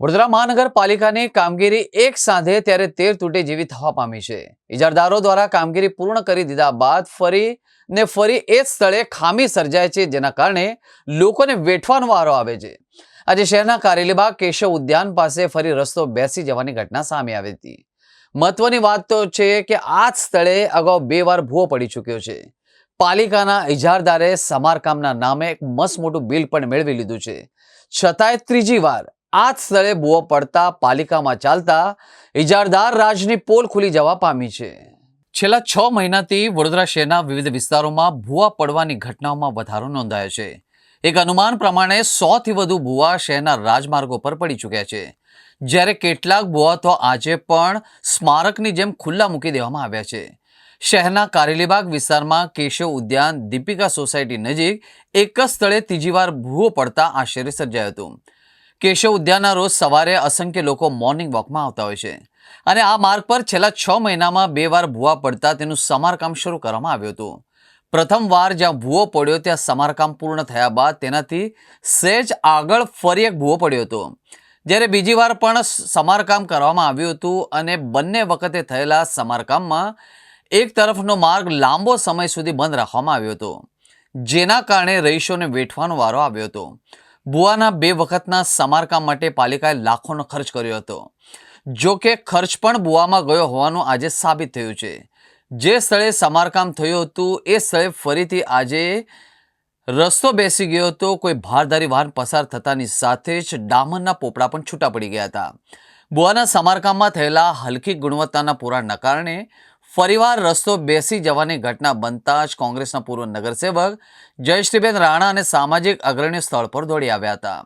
વડોદરા મહાનગરપાલિકાની કામગીરી એક સાંધે ત્યારે તેર તૂટે જેવી થવા પામી છે. ઇજારદારો દ્વારા કામગીરી પૂર્ણ કરી દીધા બાદ ફરી ને ફરી એ જ સ્થળે ખામી સર્જાય છે, જેના કારણે લોકોને વેઠવાનો વારો આવે છે. આજે શહેરના કારેલીબાગ કેશવ ઉદ્યાન પાસે ફરી રસ્તો બેસી જવાની ઘટના સામે આવી હતી. મહત્વની વાત તો છે કે આ જ સ્થળે અગાઉ બે વાર ભૂવો પડી ચૂક્યો છે. પાલિકાના ઇજારદારે સમારકામના નામે એક મસ્ત મોટું બિલ પણ મેળવી લીધું છે. છતાંય ત્રીજી વાર આ જ સ્થળે ભૂવો પડતા પાલિકામાં ચાલતા ઇજારદાર રાજની પોલ ખુલી જવા પામી છે. છેલ્લા છ મહિનાથી વડોદરા શહેરના વિવિધ વિસ્તારોમાં ભૂવા પડવાની ઘટનાઓમાં વધારો નોંધાયો છે. એક અનુમાન પ્રમાણે સોથી વધુ ભૂવા શહેરના રાજમાર્ગો પર પડી ચૂક્યા છે. જ્યારે કેટલાક ભૂવા તો આજે પણ સ્મારકની જેમ ખુલ્લા મૂકી દેવામાં આવ્યા છે. શહેરના કારેલીબાગ વિસ્તારમાં કેશવ ઉદ્યાન દીપિકા સોસાયટી નજીક એક જ સ્થળે ત્રીજી વાર ભૂવો પડતા આશ્ચર્ય સર્જાયું હતું. કેશવ ઉદ્યાનના રોજ સવારે અસંખ્ય લોકો મોર્નિંગ વોકમાં આવતા હોય છે. અને આ માર્ગ પર છેલ્લા છ મહિનામાં બે વાર ભૂવા પડતા તેનું સમારકામ શરૂ કરવામાં આવ્યું હતું. પ્રથમ વાર જ્યાં ભૂવો પડ્યો ત્યાં સમારકામ પૂર્ણ થયા બાદ તેનાથી સહેજ આગળ ફરી એક ભૂવો પડ્યો હતો. જ્યારે બીજી વાર પણ સમારકામ કરવામાં આવ્યું હતું અને બંને વખતે થયેલા સમારકામમાં એક તરફનો માર્ગ લાંબો સમય સુધી બંધ રાખવામાં આવ્યો હતો. જેના કારણે રહીશોને વેઠવાનો વારો આવ્યો હતો. ભુવાના બે વખતના સમારકામ માટે પાલિકાએ લાખોનો ખર્ચ કર્યો હતો. જો કે ખર્ચ પણ બુવામાં ગયો હોવાનું આજે સાબિત થયું છે. જે સ્થળે સમારકામ થયું હતું, એ સ્થળે ફરીથી આજે રસ્તો બેસી ગયો હતો. કોઈ ભારધારી વાહન પસાર થતાની સાથે જ ડામરના પોપડા પણ છૂટા પડી ગયા હતા. બુવાના સમારકામમાં થયેલા હલકી ગુણવત્તાના પુરાણના કારણે ફરીવાર રસ્તો બેસી જવાની ઘટના બનતા જ કોંગ્રેસના પૂર્વ નગરસેવક જયશ્રીબેન રાણા અને સામાજિક અગ્રણીઓ સ્થળ પર દોડી આવ્યા હતા.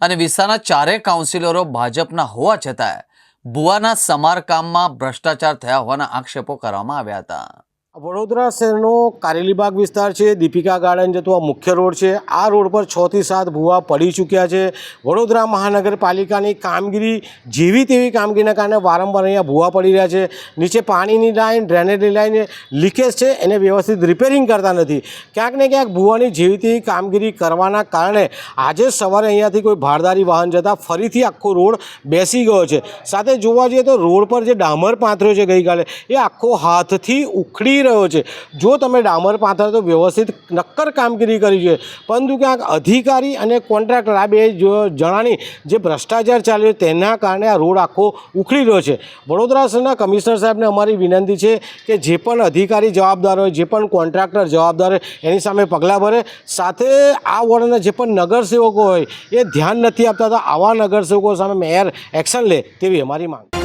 અને વિસ્તારના ચારેય કાઉન્સિલરો ભાજપના હોવા છતાં ભુવાના સમારકામમાં ભ્રષ્ટાચાર થયા હોવાના આક્ષેપો કરવામાં આવ્યા હતા. વડોદરા શહેરનો કારેલીબાગ વિસ્તાર છે, દીપિકા ગાર્ડન જતો આ મુખ્ય રોડ છે. આ રોડ પર છ થી સાત ભૂવા પડી ચૂક્યા છે. વડોદરા મહાનગરપાલિકાની કામગીરી જેવી તેવી કામગીરીના કારણે વારંવાર અહીંયા ભૂવા પડી રહ્યા છે. નીચે પાણીની લાઈન, ડ્રેનેજની લાઈન, લીકેજ છે. એને વ્યવસ્થિત રિપેરિંગ કરતા નથી. ક્યાંક ને ક્યાંક ભૂવાની જેવી તેવી કામગીરી કરવાના કારણે આજે સવારે અહીંયાથી કોઈ ભારદારી વાહન જતાં ફરીથી આખો રોડ બેસી ગયો છે. સાથે જોવા જઈએ તો રોડ પર જે ડામર પાથર્યો છે ગઈકાલે, એ આખો હાથથી ઉખડી રહ્યો છે. જો તમે ડામર પાથર તો વ્યવસ્થિત નક્કર કામગીરી કરી છે. પરંતુ ક્યાંક અધિકારી અને કોન્ટ્રાક્ટર આ બે જણાની જે ભ્રષ્ટાચાર ચાલ્યો તેના કારણે આ રોડ આખો ઉખડી રહ્યો છે. વડોદરા શહેરના કમિશનર સાહેબને અમારી વિનંતી છે કે જે પણ અધિકારી જવાબદાર હોય, જે પણ કોન્ટ્રાક્ટર જવાબદાર હોય, એની સામે પગલાં ભરે. સાથે આ વોર્ડના જે પણ નગરસેવકો હોય, એ ધ્યાન નથી આપતા તો આવા નગરસેવકો સામે મેયર એક્શન લે તેવી અમારી માંગ